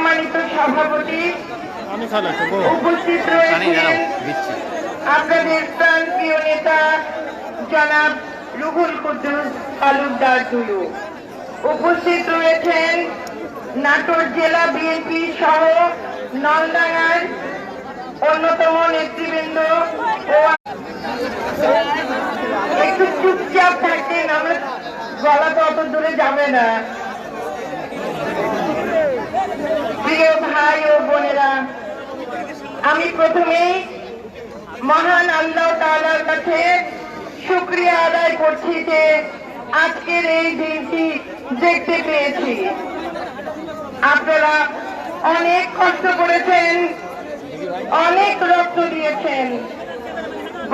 সম্মানিত সভাপতি উপস্থিত রয়েছেন আপনাদের প্রাণ প্রিয় নেতা জনাব রুহুল কুদ্দুস তালুকদার দুলু। উপস্থিত রয়েছেন নাটোর জেলা বিএনপি সহ নলডাঙ্গার অন্যতম নেতৃবৃন্দ ও একটু চুপচাপ থাকতেন আমার গলা তো অত দূরে যাবে না প্রিয় ভাই ও বোনেরা আমি প্রথমেই মহান আল্লাহ তালার কাছে শুক্রিয়া আদায় করছি যে আজকের এই দিনটি দেখতে পেয়েছি। আপনারা অনেক কষ্ট করেছেন, অনেক রক্ত দিয়েছেন।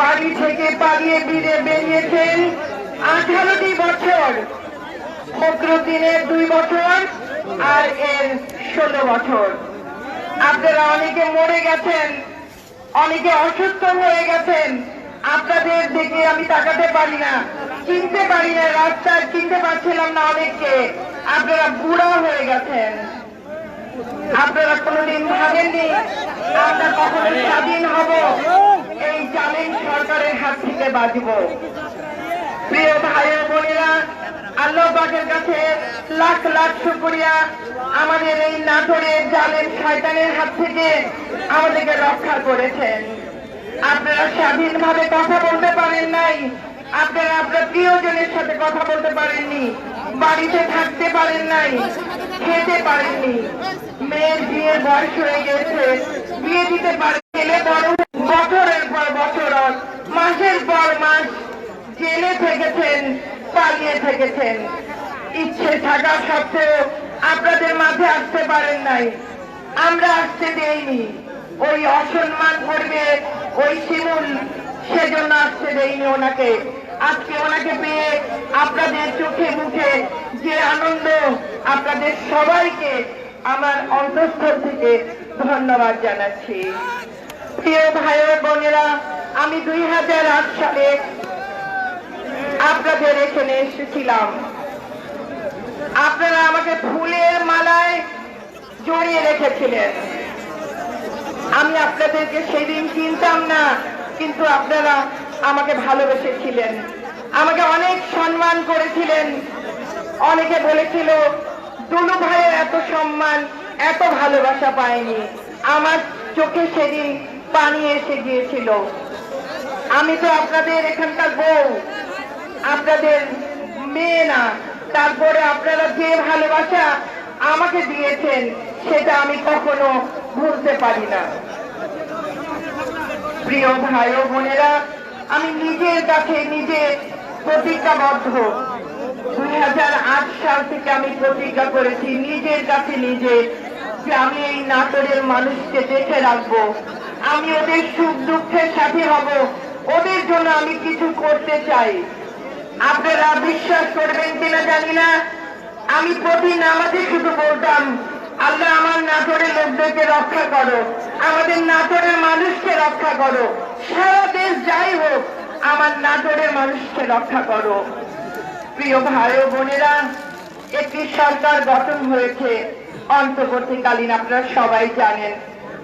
বাড়ি থেকে পালিয়ে ফিরে বেরিয়েছেন আঠারোটি বছর, ফখরুদ্দিনের দুই বছর আর এর ষোলো বছর। আপনারা অনেকে মরে গেছেন, অনেকে অসুস্থ হয়ে গেছেন, আপনাদের দিকে আমি তাকাতে পারি না, চিনতে পারি না, রাস্তায় চিনতে পারছিলাম না অনেককে। আপনারা বুড়া হয়ে গেছেন। আপনারা কোনোদিন ভাবেননি, আমরা কখনো স্বাধীন হব, এই জালিম সরকারের হাত থেকে বাঁচব। প্রিয় ভাই বোনেরা আল্লাহ পাকের কাছে লাখ লাখ শুকরিয়া। আমাদের এই নাটোরের জালের শয়তানের হাত থেকে আমাদেরকে রক্ষা করেছেন। আপনারা স্বাধীনভাবে কথা বলতে পারেন নাই। আপনারা আপনার প্রিয়জনের সাথে কথা বলতে পারেননি। বাড়িতে থাকতে পারেন নাই, খেতে পারেননি। মেয়ের বিয়ের বয়স হয়ে গেছে। বিয়ে দিতে পারে ছেলে বড় বছরের পর বছর মাসের পর মাস জেলে থেকেছেন। পালিয়ে থেকেছেন। ইচ্ছে থাকা সত্ত্বেও আপনাদের মাঝে আসতে পারেন নাই। আমরা আসতে দেইনি। ওই অসম্মান করবে ওই শিমুল সেজন্য আসতে দেইনি ওনাকে। আজকে ওনাকে পেয়ে আপনাদের চোখে মুখে যে আনন্দ, আপনাদের সবাইকে আমার অন্তঃস্থল থেকে ধন্যবাদ জানাচ্ছি। প্রিয় ভাই বোনেরা, আমি দুই হাজার আট সালে আপনাদের এখানে এসেছিলাম। আপনারা আমাকে ফুলের মালায় জড়িয়ে রেখেছিলেন। আমি আপনাদেরকে সেদিন চিনতাম না, কিন্তু আপনারা আমাকে ভালোবেসেছিলেন। আমাকে অনেক সম্মান করেছিলেন। অনেকে বলেছিল, দুলু ভাইয়ের এত সম্মান, এত ভালোবাসা পায়নি আমার চোখে সেদিন পানি এসে গিয়েছিল। আমি তো আপনাদের এখানকার বউ। আপনাদের মেয়ে না, তারপরে আপনারা যে ভালোবাসা আমাকে দিয়েছেন, সেটা আমি কখনো ভুলতে পারি না। প্রিয় ভাই ও বোনেরা, আমি নিজের কাছে নিজে প্রতিজ্ঞাবদ্ধ। দুই হাজার আট সাল থেকে আমি প্রতিজ্ঞা করেছি, নিজের কাছে নিজে যে আমি এই নাটোরের মানুষকে দেখে রাখব। আমি ওদের সুখ দুঃখের সাথে হব, ওদের জন্য আমি কিছু করতে চাই। আপনারা বিশ্বাস করবেন কিনা জানি না। আমি প্রতি নামাজে শুধু বলতাম, আল্লাহ আমার নাটোরের লোকদেরকে রক্ষা করো। আমাদের নাটোরের মানুষকে রক্ষা করো। সারা দেশ যাই হোক, আমার নাটোরের মানুষকে রক্ষা করো। প্রিয় ভাই ও বোনেরা, একটি সরকার গঠন হয়েছে। অন্তর্বর্তীকালীন আপনারা সবাই জানেন।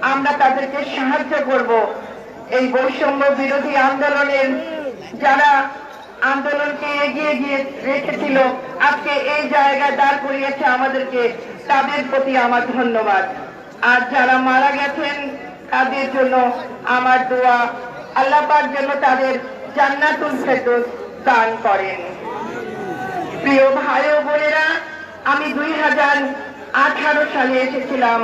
আমরা তাদেরকে সাহায্য করব। এই বৈষম্য বিরোধী আন্দোলনের যারা আন্দোলনকে এগিয়ে গিয়ে রেখেছিল। আজকে এই জায়গায় দাঁড় করিয়েছে আমাদেরকে। তাদের প্রতি আমার ধন্যবাদ। আর যারা মারা গেছেন, তাদের জন্য আমার দোয়া। আল্লাহ পাক যেন তাদের জান্নাতুল ফেরদৌস দান করেন। প্রিয় ভাই ও বোনেরা, আমি দুই হাজার আঠারো সালে এসেছিলাম।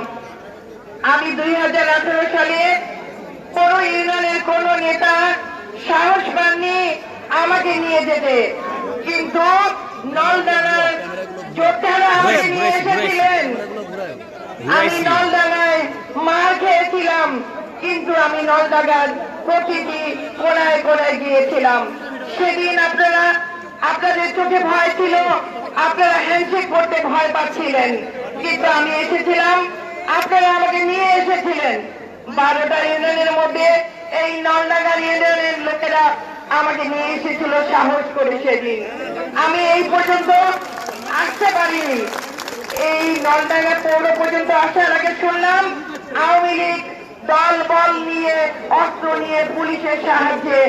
আমি দুই হাজার আঠারো সালে কোন ইউনিয়নের কোন নেতা সাহস পাননি আমাকে নিয়ে যেতে। কিন্তু নলদানার যোদ্ধারা আমাকে নিয়ে এসেছিলেন। আমি নলদানায় মার খেয়েছিলাম কিন্তু আমি নলদাগার প্রতিটি কোনায় কোনায় গিয়েছিলাম। সেদিন আপনারা আপনাদের চোখে ভয় ছিল আপনারা হ্যান্ডশেক করতে ভয় পাচ্ছিলেন। কিন্তু আমি এসেছিলাম আপনারা আমাকে নিয়ে এসেছিলেন। বারোটা ইউনিয়নের মধ্যে এই নলডাঙ্গার ইউনিয়নের লোকেরা আমাকে নিয়ে এসেছিল সাহস করে সেদিন। আমি এই পর্যন্ত আসতে পারিনি। এই নলডাঙ্গা পৌর পর্যন্ত আসার আগে শুনলাম আওয়ামী লীগ দল বল নিয়ে, অস্ত্র নিয়ে পুলিশের সাহায্যে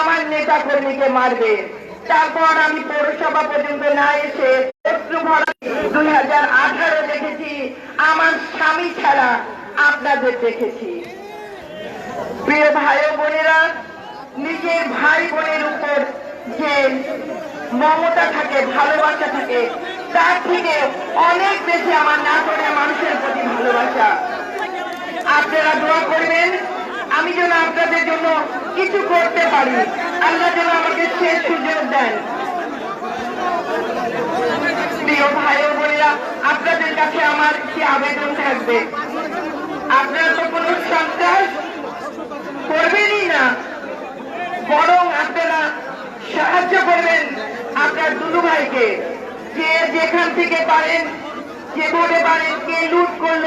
আমার নেতা কর্মীকে মারবে। তারপর আমি পৌরসভা পর্যন্ত না এসে দুই হাজার আঠারো দেখেছি। আমার স্বামী ছাড়া আপনাদের দেখেছি। প্রিয় ভাই বোনেরা নিজের ভাই বোনের উপর যে মমতা থাকে, ভালোবাসা থাকে, তার থেকে অনেক বেশি আমার নাটোরের মানুষের প্রতি ভালোবাসা। আপনারা দোয়া করবেন, আমি যেন আপনাদের জন্য কিছু করতে পারি। আল্লাহ যেন আমাকে শেষ সুযোগ দেন। প্রিয় ভাই ও বোনেরা, আপনাদের কাছে আমার কি আবেদন থাকবে। আপনারা তো কোনো সন্ত্রাস করবেনই না। বরং আপনারা সাহায্য করবেন আপনার দুলু ভাইকে। যে যেখান থেকে পারেন যেভাবে পারেন, কে লুট করল,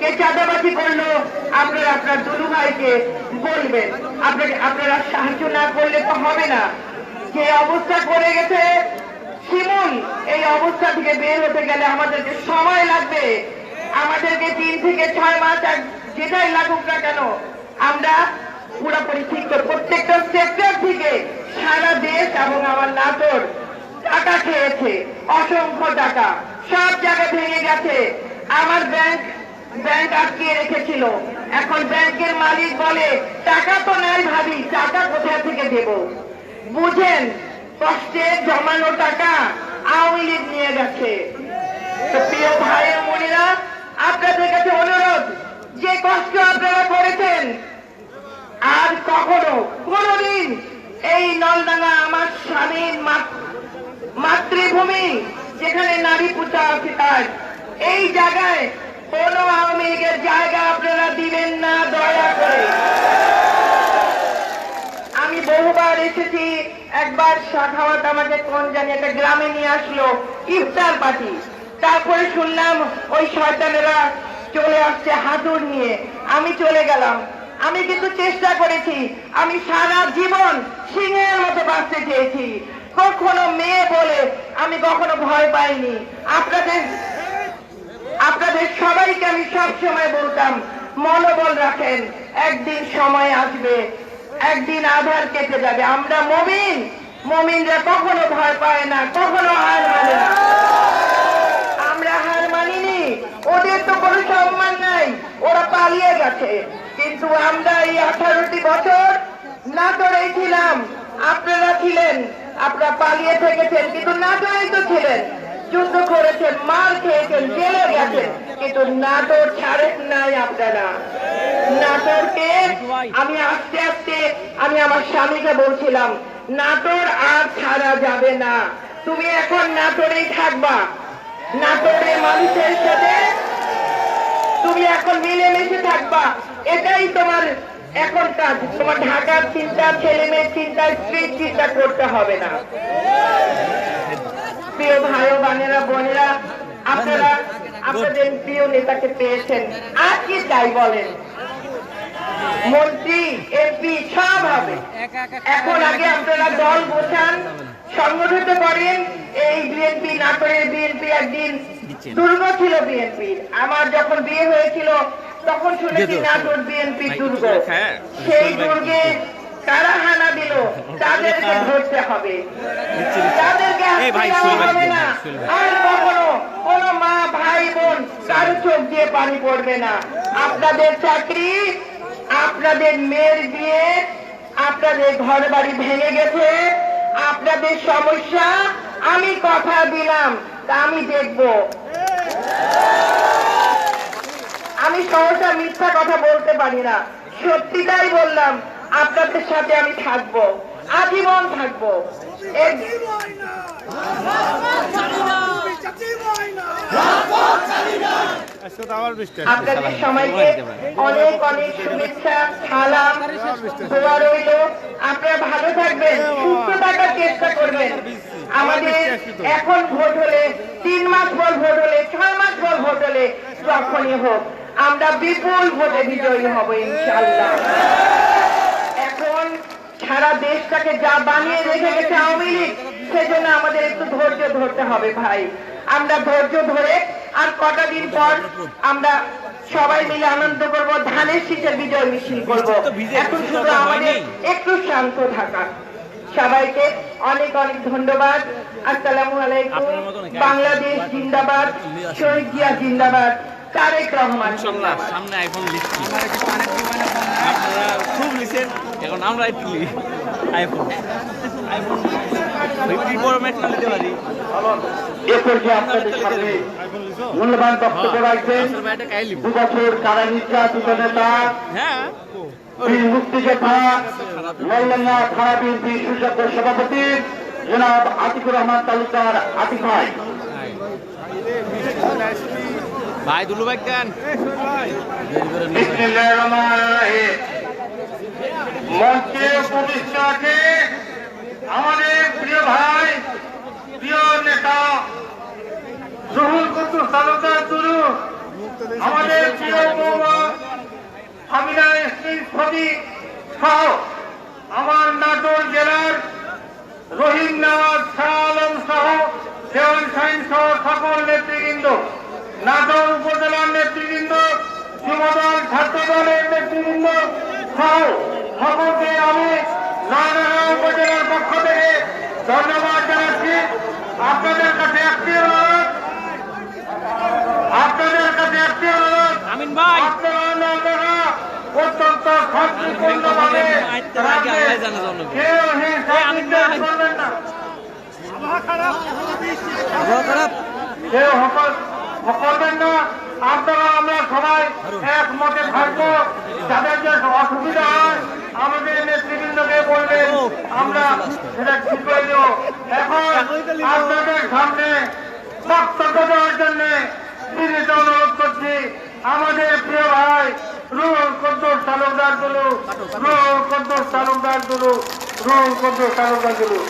কে চাঁদাবাজি করল, আপনারা আপনার দুলু ভাইকে বলবেন। আপনাকে, আপনারা সাহায্য না করলে তো হবে না। যে অবস্থা করে গেছে, শিমুল, এই অবস্থা থেকে বের হতে গেলে আমাদেরকে সময় লাগবে। আমাদেরকে তিন থেকে ছয় মাস যেটাই লাগুক না কেন, আমরা পুরোপুরি ঠিক করে প্রত্যেকটা সেক্টর থেকে সারা দেশ এবং আমার নাটোর টাকা খেয়েছে, অসংখ্য টাকা। সব জায়গায় ভেঙে গেছে। আমার ব্যাংক ব্যাংক আটকে রেখেছিল। এখন ব্যাংকের মালিক বলে, টাকা তো নাই ভাবি, টাকা কোথা থেকে দেব? বুঝেন, কষ্টে জমানো টাকা আওয়ামী লীগ নিয়ে গেছে। প্রিয় ভাই মনিরা আপনাদের কাছে অনুরোধ, যে কষ্ট আপনারা কখনো কোনদিন এই নলডাঙ্গা আমার স্বামীর মাতৃভূমি, যেখানে নারী পূজা আছে তার, এই জায়গায় কোন আওয়ামী লীগের জায়গা আপনারা দিবেন না, দয়া করে। আমি বহুবার এসেছি, একবার শাখাওয়াত আমাকে কোন জানি একটা গ্রামে নিয়ে আসলো, ইফতার পার্টি। তারপরে শুনলাম ওই শয়তানেরা চলে আসছে হাতুর নিয়ে। আমি চলে গেলাম। আমি কিন্তু চেষ্টা করেছি। আমি সারা জীবন সিংহের মতো বাঁচতে চেয়েছি। কখনো মেয়ে বলে আমি কখনো ভয় পাইনি। আপনাদের আপনাদের সবাইকে আমি সব সময় বলতাম, মনোবল রাখেন। একদিন সময় আসবে, একদিন আধার কেটে যাবে। আমরা মমিন, মমিনরা কখনো ভয় পায় না, কখনো হার মানে না। আমরা হার মানিনি। ওদের তো কোনো সম্মান নাই। ওরা পালিয়ে গেছে। কিন্তু আমরা এই আঠারোটি বছর নাটোরেই ছিলাম। আপনারা ছিলেন, আপনারা পালিয়ে থেকেছেন, কিন্তু নাটোরেই তো ছিলেন। যুদ্ধ করেছেন, মার খেয়েছেন, জেলে গেছেন, কিন্তু নাটোর ছাড়েন নাই আপনারা। নাটোরকে আমি আস্তে আস্তে আমি আমার স্বামীকে বলছিলাম, নাটোর আর ছাড়া যাবে না। তুমি এখন নাটোরেই থাকবা। নাটোরে মানুষের সাথে তুমি এখন মিলেমিশে থাকবা। এটাই তোমার এখন কাজ। তোমার ঢাকার চিন্তা ছেলে মেয়ের চিন্তা, স্ত্রীর চিন্তা করতে হবে না। প্রিয় ভাই বোনেরা বোনেরা, আপনারা, আপনাদের প্রিয় নেতাকে পেয়েছেন। আর কি চাই বলেন? মন্ত্রী এমপি সব হবে। এখন আগে আপনারা দল বসান, সংগঠিত করেন। এই বিএনপি নাটোরের বিএনপি একদিন দুর্গ ছিল বিএনপির আমার যখন বিয়ে হয়েছিল তখন শুনেছি নাটোর বিএনপি দুর্গ। সেই দুর্গে কারা হানা দিল তাদেরকে ধরতে হবে। তাদেরকে হবে না। আর কখনো কোন মা ভাই বোন কারও চোখ দিয়ে পানি পড়বে না। আপনাদের চাকরি আপনাদের মেয়ের বিয়ে আপনাদের ঘর বাড়ি ভেঙে গেছে আপনাদের সমস্যা আমি কথা দিলাম তা আমি দেখব। আমি সহসা মিথ্যা কথা বলতে পারি না। সত্যিটাই বললাম, আপনাদের সাথে আমি থাকব, আজীবন থাকব। আপনাদের সবাইকে অনেক অনেক শুভেচ্ছা, সালাম, দোয়া রইল। আপনারা ভালো থাকবেন, সুস্থ থাকার চেষ্টা করবেন। আমাদের এখন ভোট হলে, তিন মাস পর ভোট হলে, ছয় মাস পর ভোট হলে যখনই হোক। আমরা বিপুল ভোটে বিজয়ী হব ইনশাল্লাহ এখন সারা দেশটাকে যা বানিয়ে রেখে গেছে আওয়ামী লীগ সেজন্য আমাদের একটু ধৈর্য ধরতে হবে ভাই। আমরা ধৈর্য ধরে আর কটা দিন পর আমরা সবাই মিলে আনন্দ করব ধানের শীতের বিজয় মিছিল করব। এখন শুধু আমাদের একটু শান্ত থাকা। সবাইকে অনেক অনেক ধন্যবাদ। আসসালামু আলাইকুম। বাংলাদেশ জিন্দাবাদ শহীদ জিয়া জিন্দাবাদ। তারেক রহমান। ইনশাল্লাহ সামনে আইফোন লিখছি আপনারা খুব লিখেন এখন আমরা একটু আইফোন আইফোন ফিফটি বড় ম্যাচ না নিতে পারি? এ পর্যায়ে আপনাদের সামনে মূল্যবান বক্তব্য রাখবেন। আসলে ভাই এটা কাই লিব দু বছর কারা নির্যাতিত নেতা? হ্যাঁ। মুক্তিযোদ্ধা সুযোগ্য সভাপতি জনাব আতিকুর রহমান তালুকদার আতিক ভাই। ভাই দুলু ভাই কেন আমাদের প্রিয় ভাই প্রিয় নেতা রুহুল কুতুব তালুকদার তুলু আমাদের প্রিয় বৌমা সহ আমার নাটোর জেলার রহিম নওয়াজ শাহ সহ সকল নেতৃবৃন্দ নাটোর উপজেলার নেতৃবৃন্দ যুবদল ছাত্র দলের নেতৃবৃন্দ সহ সকলকে আমি নারায়ণ উপজেলার পক্ষ থেকে ধন্যবাদ জানাচ্ছি। আপনাদের কাছে একটি অনুরোধ। আপনাদের কাছে একটি অনুরোধ। আপনারা অত্যন্ত আল্লাহ কেউ হিংসা করবেন না। কেউ হকল- করবেন না, আপনারা আমরা সবাই একমতে থাকব। যাদের যে অসুবিধা হয়, আমাদের নেতৃবৃন্দকে বলবেন, আমরা সেটা ঠিক করে দেব। এখন আপনাদের সামনে বক্তব্য দেওয়ার জন্য বিনীত অনুরোধ করছি, আমাদের প্রিয় ভাই রুহুল কদ্দুর তালুকদার দুলু, রুহুল কদ্দুর তালুকদার দুলু, রুহুল কদ্দুর তালুকদার দুলু।